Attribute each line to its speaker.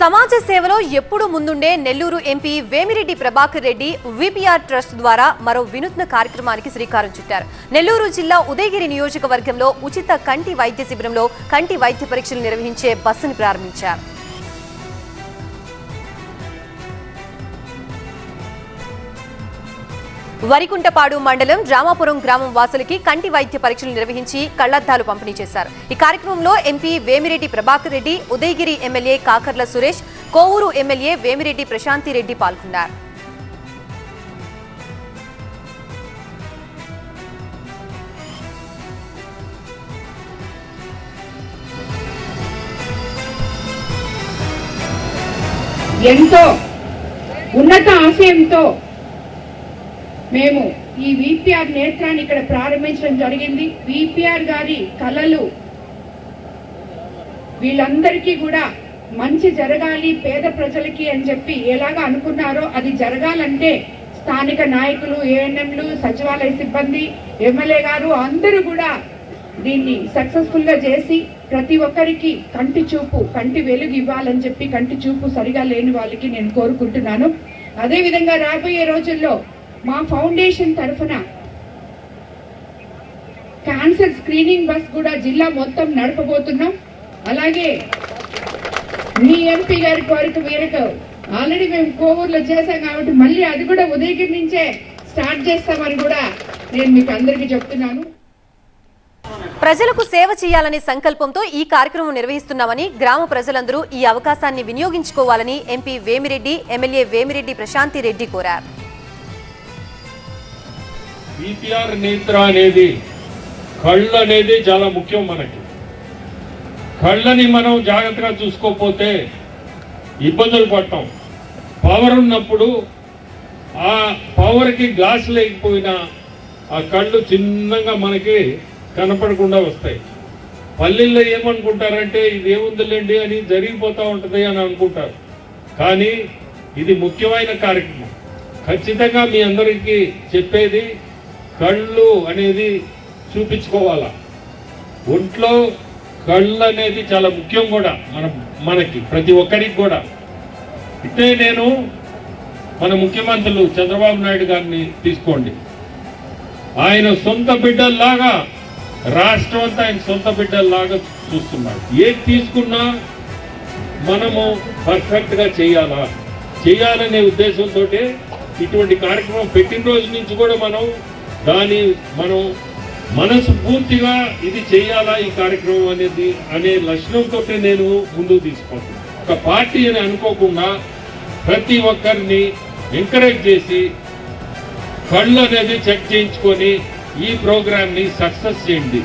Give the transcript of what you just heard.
Speaker 1: సమాజ సేవలో ఎప్పుడూ ముందుండే Nellore MP Vemireddy Prabhakar Reddy VPR trust ద్వారా మరో వినూత్న కార్యక్రమానికి శ్రీకారం చుట్టారు. నెల్లూరు జిల్లా ఉదయగిరి నియోజకవర్గంలో ఉచిత కంటి వైద్య శిబిరంలో కంటి వైద్య పరీక్షలు నిర్వహించే బస్సును ప్రారంభించారు. వరికుంటపాడు మండలం రామాపురం గ్రామం వాసులకి కంటి వైద్య పరీక్షలు నిర్వహించి కళ్ళద్దాలు పంపిణీ చేశారు. ఈ కార్యక్రమంలో MP Vemireddy Prabhakar Reddy Udayagiri MLA Kakarla Suresh Kovur MLA Vemireddy Prashanthi Reddy పాల్గొన్నారు.
Speaker 2: ఎంతో ఉన్నత ఆశయంతో మేము ఈ విపిఆర్ నేత్రాన్ని ఇక్కడ ప్రారంభించడం జరిగింది. విపిఆర్ గారి కళలు వీళ్ళందరికీ కూడా మంచి జరగాలి పేద ప్రజలకి అని చెప్పి ఎలాగా అనుకున్నారో అది జరగాలంటే స్థానిక నాయకులు ఏఎన్ఎంలు సచివాలయ సిబ్బంది ఎమ్మెల్యే గారు అందరూ కూడా దీన్ని సక్సెస్ఫుల్గా చేసి ప్రతి ఒక్కరికి కంటి చూపు కంటి వెలుగు ఇవ్వాలని చెప్పి కంటి చూపు సరిగా లేని వాళ్ళకి నేను కోరుకుంటున్నాను. అదేవిధంగా రాబోయే రోజుల్లో మా ఫౌండేషన్ తరఫున క్యాన్సర్ స్క్రీనింగ్ బస్ కూడా జిల్లా మొత్తం నడపబోతున్నాం. అలాగే మీ ఎంపీ గారి కోరిక మేరకు ఆల్రెడీ మేము కోవూరులో చేశాం కాబట్టి మళ్ళీ అది కూడా ఉదయగిరి నుంచే స్టార్ట్ చేస్తామని కూడా నేను మీకు అందరికీ చెప్తున్నాను.
Speaker 1: ప్రజలకు సేవ చేయాలనే సంకల్పంతో ఈ కార్యక్రమం నిర్వహిస్తున్నామని గ్రామ ప్రజలందరూ ఈ అవకాశాన్ని వినియోగించుకోవాలని ఎంపీ వేమిరెడ్డి ఎమ్మెల్యే వేమిరెడ్డి ప్రశాంతి రెడ్డి కోరారు.
Speaker 3: పిపిఆర్ నేత్ర అనేది కళ్ళు అనేది చాలా ముఖ్యం మనకి. కళ్ళని మనం జాగ్రత్తగా చూసుకోకపోతే ఇబ్బందులు పడతాం. పవర్ ఉన్నప్పుడు ఆ పవర్కి గ్లాస్ లేకపోయినా ఆ కళ్ళు చిన్నగా మనకి కనపడకుండా వస్తాయి. పల్లెల్లో ఏమనుకుంటారంటే ఇది ఏముందిలేండి అని జరిగిపోతూ ఉంటుంది అని అనుకుంటారు. కానీ ఇది ముఖ్యమైన కార్యక్రమం. ఖచ్చితంగా మీ అందరికీ చెప్పేది కళ్ళు అనేది చూపించుకోవాలా? ఒంట్లో కళ్ళు అనేది చాలా ముఖ్యం కూడా మన మనకి ప్రతి ఒక్కరికి కూడా. ఇట్టే నేను మన ముఖ్యమంత్రులు చంద్రబాబు నాయుడు గారిని తీసుకోండి. ఆయన సొంత బిడ్డల్లాగా రాష్ట్రం అంతా ఆయన సొంత బిడ్డల్లాగా చూస్తున్నాడు ఏది తీసుకున్నా మనము పర్ఫెక్ట్గా చేయాలా? చేయాలనే ఉద్దేశంతో ఇటువంటి కార్యక్రమం పెట్టిన రోజు నుంచి కూడా మనం దాని మనం మనసు పూర్తిగా ఇది చేయాలా ఈ కార్యక్రమం అనేది అనే లక్షణంతో నేను ముందుకు తీసుకుంటున్నాను ఒక పార్టీ అని అనుకోకుండా ప్రతి ఒక్కరిని ఎంకరేజ్ చేసి కళ్ళు అనేది చెక్ చేయించుకొని ఈ ప్రోగ్రామ్ని సక్సెస్ చేయండి.